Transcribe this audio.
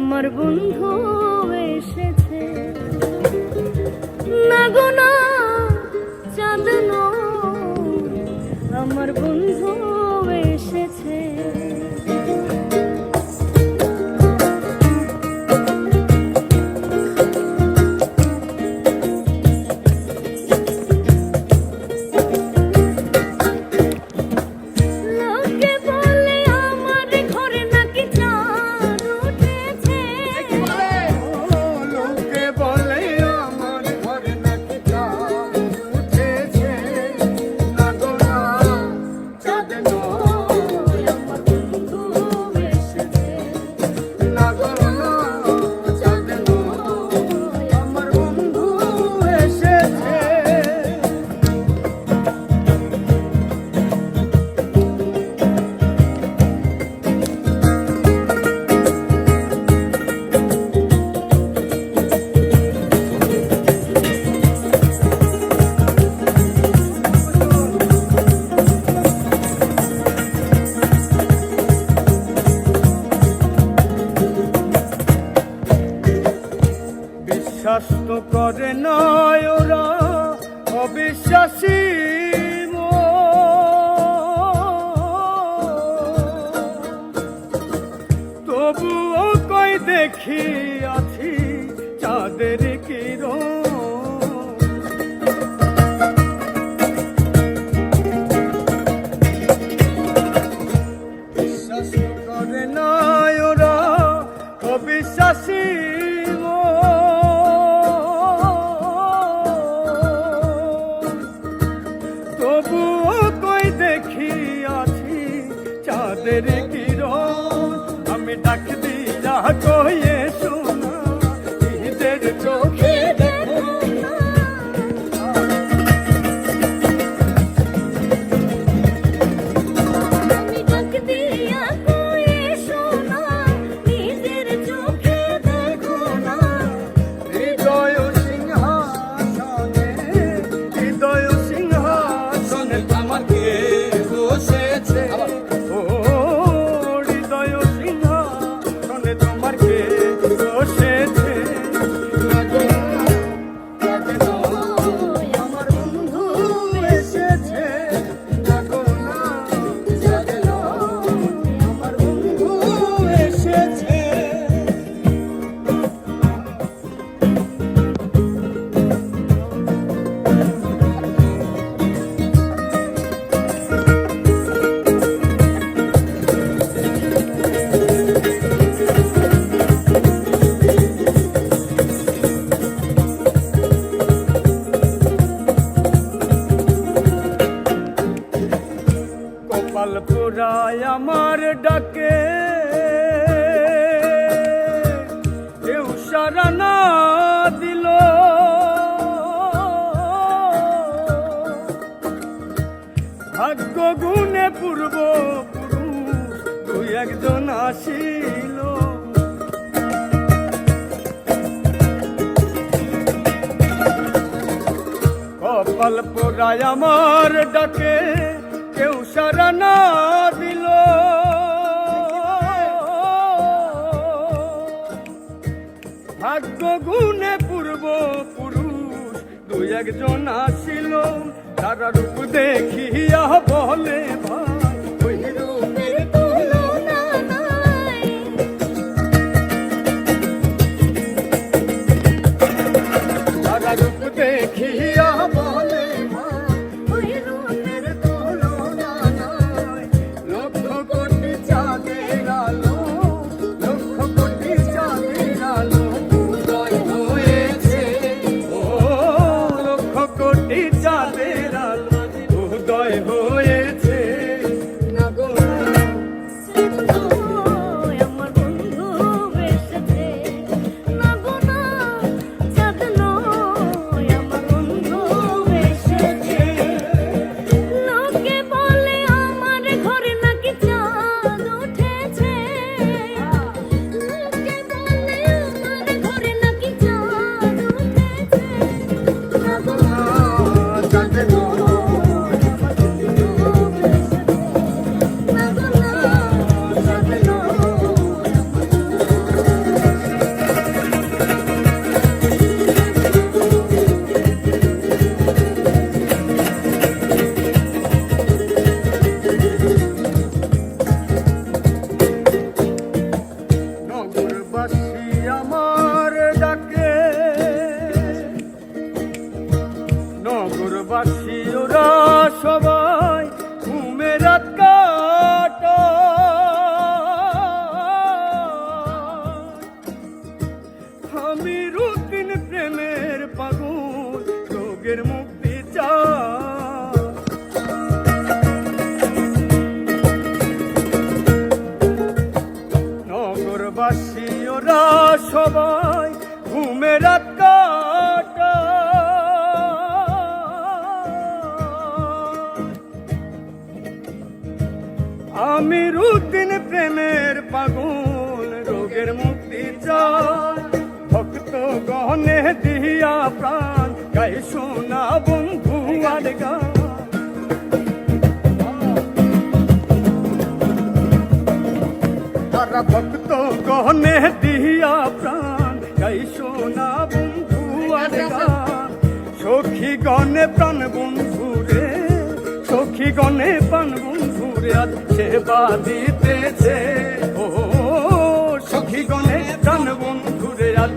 আমার বন্ধু এসেছে। না গো আমার বন্ধু তবুও কই দেখি আছি। চাঁদের কিরণ আমি ডাক দিয়া কই তোমরাই আমার ডাকে। কেউ সারানা দিল। ভাগ্য গুণে পূর্ব দুই একজন আসিল। কপাল পোড়ায় আমার ডাকে কেউ সারা ভাগ্য গুণে পূর্ব পুরুষ দু একজন আসিল তারা রূপ দেখিয়া বলে ভাই আসি সবাই কাটা। আমি প্রেমের পাগল রোগের মুক্তি চাই। আমি রুদিন প্রেমের পাগল, রোগের মুক্তি চাই। ভক্ত গহনে দিয়া প্রাণ, গাই শোনা বন্ধু আর গান। তারা ভক্ত গহনে দিয়া প্রাণ, গাই শোনা বন্ধু আর গান। সখী গণে প্রাণ বন্ধু রে সখী গণে প্রাণ বন্ধু রে আজ সেবা দিতেছে ও সখী গণে প্রাণ বন্ধুরে আজ